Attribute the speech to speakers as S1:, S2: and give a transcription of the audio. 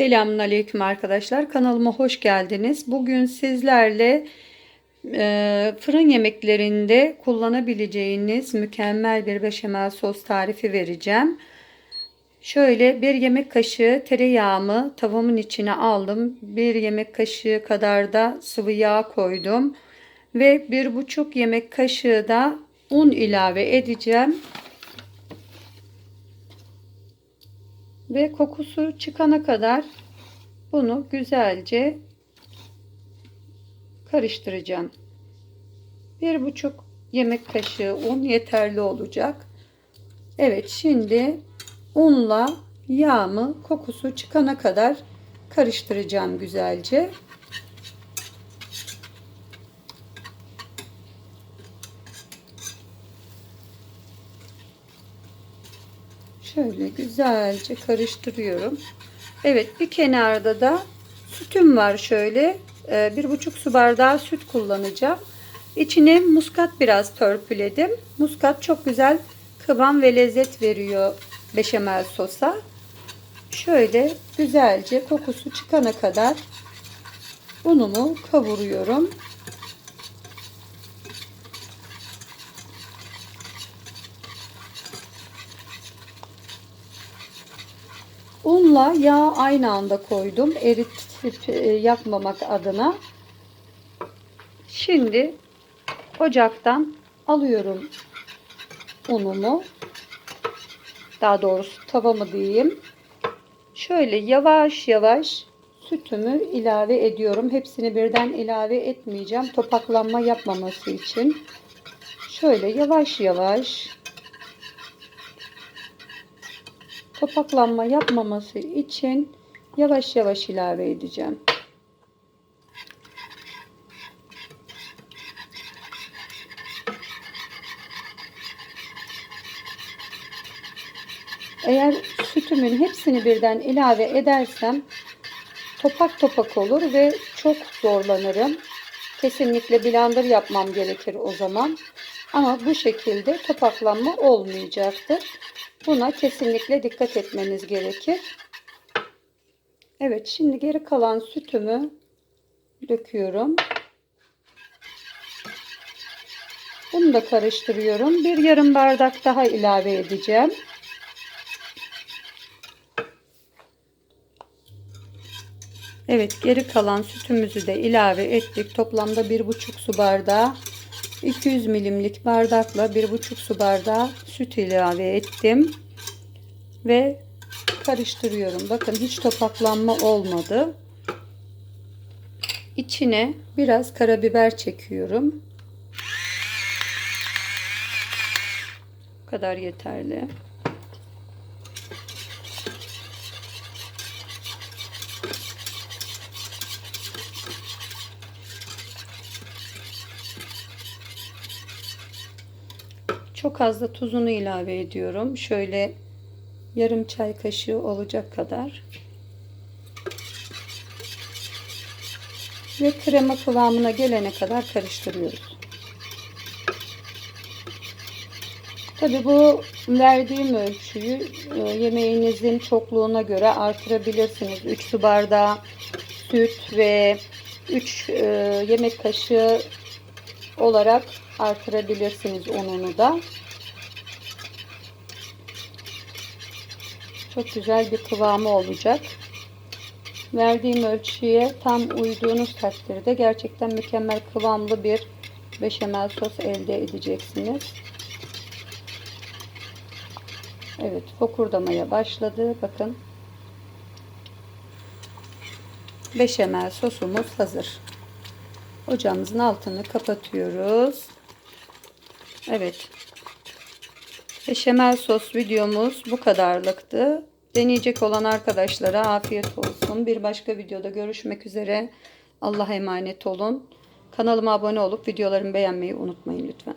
S1: Selamünaleyküm arkadaşlar. Kanalıma hoş geldiniz. Bugün sizlerle e, fırın yemeklerinde kullanabileceğiniz mükemmel bir beşamel sos tarifi vereceğim. Şöyle bir yemek kaşığı tereyağımı tavamın içine aldım. Bir yemek kaşığı kadar da sıvı yağ koydum. Ve bir buçuk yemek kaşığı da un ilave edeceğim. Ve kokusu çıkana kadar bunu güzelce karıştıracağım. Bir buçuk yemek kaşığı un yeterli olacak. Evet şimdi unla yağımı kokusu çıkana kadar karıştıracağım güzelce. Şöyle güzelce karıştırıyorum. Evet bir kenarda da sütüm var şöyle. Ee, bir buçuk su bardağı süt kullanacağım. İçine muskat biraz törpüledim. Muskat çok güzel kıvam ve lezzet veriyor beşamel sosa. Şöyle güzelce kokusu çıkana kadar unumu kavuruyorum. Unla yağ aynı anda koydum. Eritip e, yakmamak adına. Şimdi ocaktan alıyorum unumu. Daha doğrusu tavamı diyeyim. Şöyle yavaş yavaş sütümü ilave ediyorum. Hepsini birden ilave etmeyeceğim. Topaklanma yapmaması için. Şöyle yavaş yavaş topaklanma yapmaması için yavaş yavaş ilave edeceğim. Eğer sütümün hepsini birden ilave edersem topak topak olur ve çok zorlanırım. Kesinlikle blender yapmam gerekir o zaman. Ama bu şekilde topaklanma olmayacaktır. Buna kesinlikle dikkat etmeniz gerekir. Evet şimdi geri kalan sütümü döküyorum. Bunu da karıştırıyorum. Bir yarım bardak daha ilave edeceğim. Evet geri kalan sütümüzü de ilave ettik. Toplamda bir buçuk su bardağı 200 milimlik bardakla 1,5 su bardağı süt ilave ettim. Ve karıştırıyorum. Bakın hiç topaklanma olmadı. İçine biraz karabiber çekiyorum. Bu kadar yeterli. Çok az da tuzunu ilave ediyorum. Şöyle yarım çay kaşığı olacak kadar. Ve krema kıvamına gelene kadar karıştırıyoruz. Tabi bu verdiğim ölçüyü e, yemeğinizin çokluğuna göre artırabilirsiniz. 3 su bardağı süt ve 3 e, yemek kaşığı olarak artırabilirsiniz ununu da. Çok güzel bir kıvamı olacak. Verdiğim ölçüye tam uyduğunuz takdirde gerçekten mükemmel kıvamlı bir beşamel sos elde edeceksiniz. Evet fokurdamaya başladı. Bakın. Beşamel sosumuz hazır. Ocağımızın altını kapatıyoruz. Evet. Beşamel sos videomuz bu kadarlıktı. Deneyecek olan arkadaşlara afiyet olsun. Bir başka videoda görüşmek üzere. Allah'a emanet olun. Kanalıma abone olup videolarımı beğenmeyi unutmayın lütfen.